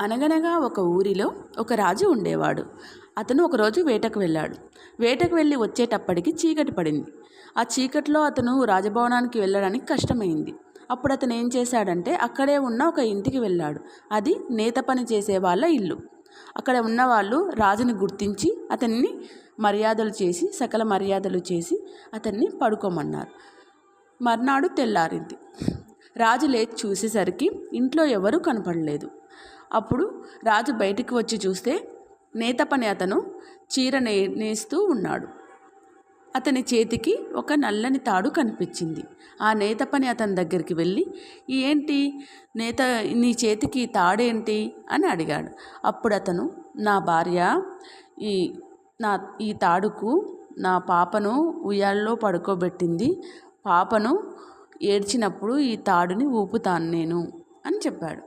అనగనగా ఒక ఊరిలో ఒక రాజు ఉండేవాడు. అతను ఒకరోజు వేటకు వెళ్ళాడు. వేటకు వెళ్ళి వచ్చేటప్పటికి చీకటి పడింది. ఆ చీకటిలో అతను రాజభవనానికి వెళ్ళడానికి కష్టమైంది. అప్పుడు అతను ఏం చేశాడంటే అక్కడే ఉన్న ఒక ఇంటికి వెళ్ళాడు. అది నేత పని చేసే వాళ్ళ ఇల్లు. అక్కడ ఉన్న వాళ్ళు రాజుని గుర్తించి అతన్ని మర్యాదలు చేసి సకల మర్యాదలు చేసి అతన్ని పడుకోమన్నారు. మర్నాడు తెల్లారింది. రాజు లేచి చూసేసరికి ఇంట్లో ఎవరూ కనపడలేదు. అప్పుడు రాజు బయటికి వచ్చి చూస్తే నేత పని అతను చీర నే నేస్తూ ఉన్నాడు. అతని చేతికి ఒక నల్లని తాడు కనిపించింది. ఆ నేత పని అతని దగ్గరికి వెళ్ళి ఏంటి? నేత నీ చేతికి తాడేంటి? అని అడిగాడు. అప్పుడు అతను నా భార్య ఈ నా ఈ తాడుకు నా పాపను ఉయ్యాల్లో పడుకోబెట్టింది. పాపను ఏడ్చినప్పుడు ఈ తాడుని ఊపుతాను నేను అని చెప్పాడు.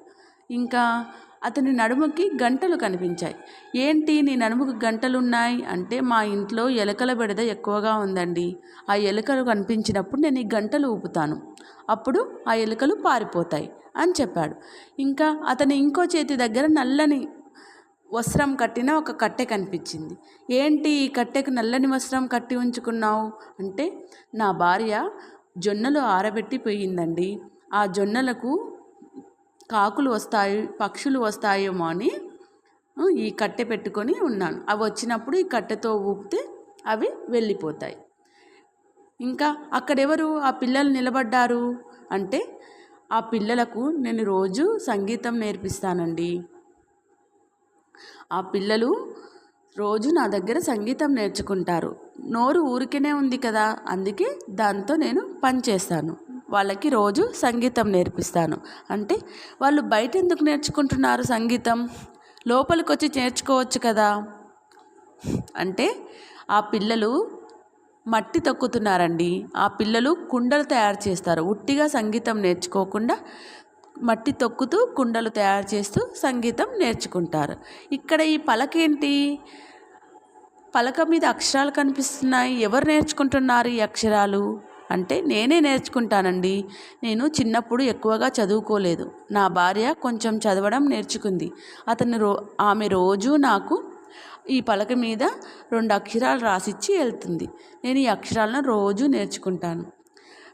ఇంకా అతని నడుముకి గంటలు కనిపించాయి. ఏంటి నీ నడుముకి గంటలు ఉన్నాయి అంటే మా ఇంట్లో ఎలుకల బెడద ఎక్కువగా ఉందండి. ఆ ఎలుకలు కనిపించినప్పుడు నేను ఈ గంటలు ఊపుతాను. అప్పుడు ఆ ఎలుకలు పారిపోతాయి అని చెప్పాడు. ఇంకా అతని ఇంకో చేతి దగ్గర నల్లని వస్త్రం కట్టిన ఒక కట్టె కనిపించింది. ఏంటి ఈ కట్టెకు నల్లని వస్త్రం కట్టి ఉంచుకున్నావు? అంటే నా భార్య జొన్నలు ఆరబెట్టి పోయిందండి. ఆ జొన్నలకు కాకులు వస్తాయి పక్షులు వస్తాయేమో అని ఈ కట్టె పెట్టుకొని ఉన్నాను. అవి వచ్చినప్పుడు ఈ కట్టెతో ఊపితే అవి వెళ్ళిపోతాయి. ఇంకా అక్కడెవరు ఆ పిల్లలు నిలబడ్డారు అంటే ఆ పిల్లలకు నేను రోజు సంగీతం నేర్పిస్తానండి. ఆ పిల్లలు రోజు నా దగ్గర సంగీతం నేర్చుకుంటారు. నోరు ఊరికేనే ఉంది కదా అందుకే దాంతో నేను పని చేస్తాను వాళ్ళకి రోజు సంగీతం నేర్పిస్తాను. అంటే వాళ్ళు బయట ఎందుకు నేర్చుకుంటున్నారు సంగీతం? లోపలికి వచ్చి నేర్చుకోవచ్చు కదా? అంటే ఆ పిల్లలు మట్టి తొక్కుతున్నారండి. ఆ పిల్లలు కుండలు తయారు చేస్తారు. ఉట్టిగా సంగీతం నేర్చుకోకుండా మట్టి తొక్కుతూ కుండలు తయారు చేస్తూ సంగీతం నేర్చుకుంటారు. ఇక్కడ ఈ పలకేంటి? పలక మీద అక్షరాలు కనిపిస్తున్నాయి. ఎవరు నేర్చుకుంటున్నారు ఈ అక్షరాలు? అంటే నేనే నేర్చుకుంటానండి. నేను చిన్నప్పుడు ఎక్కువగా చదువుకోలేదు. నా భార్య కొంచెం చదవడం నేర్చుకుంది. అతను రో ఆమె రోజు నాకు ఈ పలక మీద రెండు అక్షరాలు రాసిచ్చి వెళ్తుంది. నేను ఈ అక్షరాలను రోజు నేర్చుకుంటాను.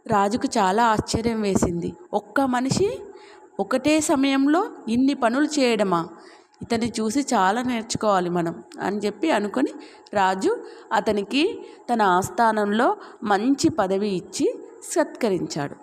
రాజుకు చాలా ఆశ్చర్యం వేసింది. ఒక్క మనిషి ఒకటే సమయంలో ఇన్ని పనులు చేయడమా? ఇతన్ని చూసి చాలా నేర్చుకోవాలి మనం అని చెప్పి అనుకొని రాజు అతనికి తన ఆస్థానంలో మంచి పదవి ఇచ్చి సత్కరించాడు.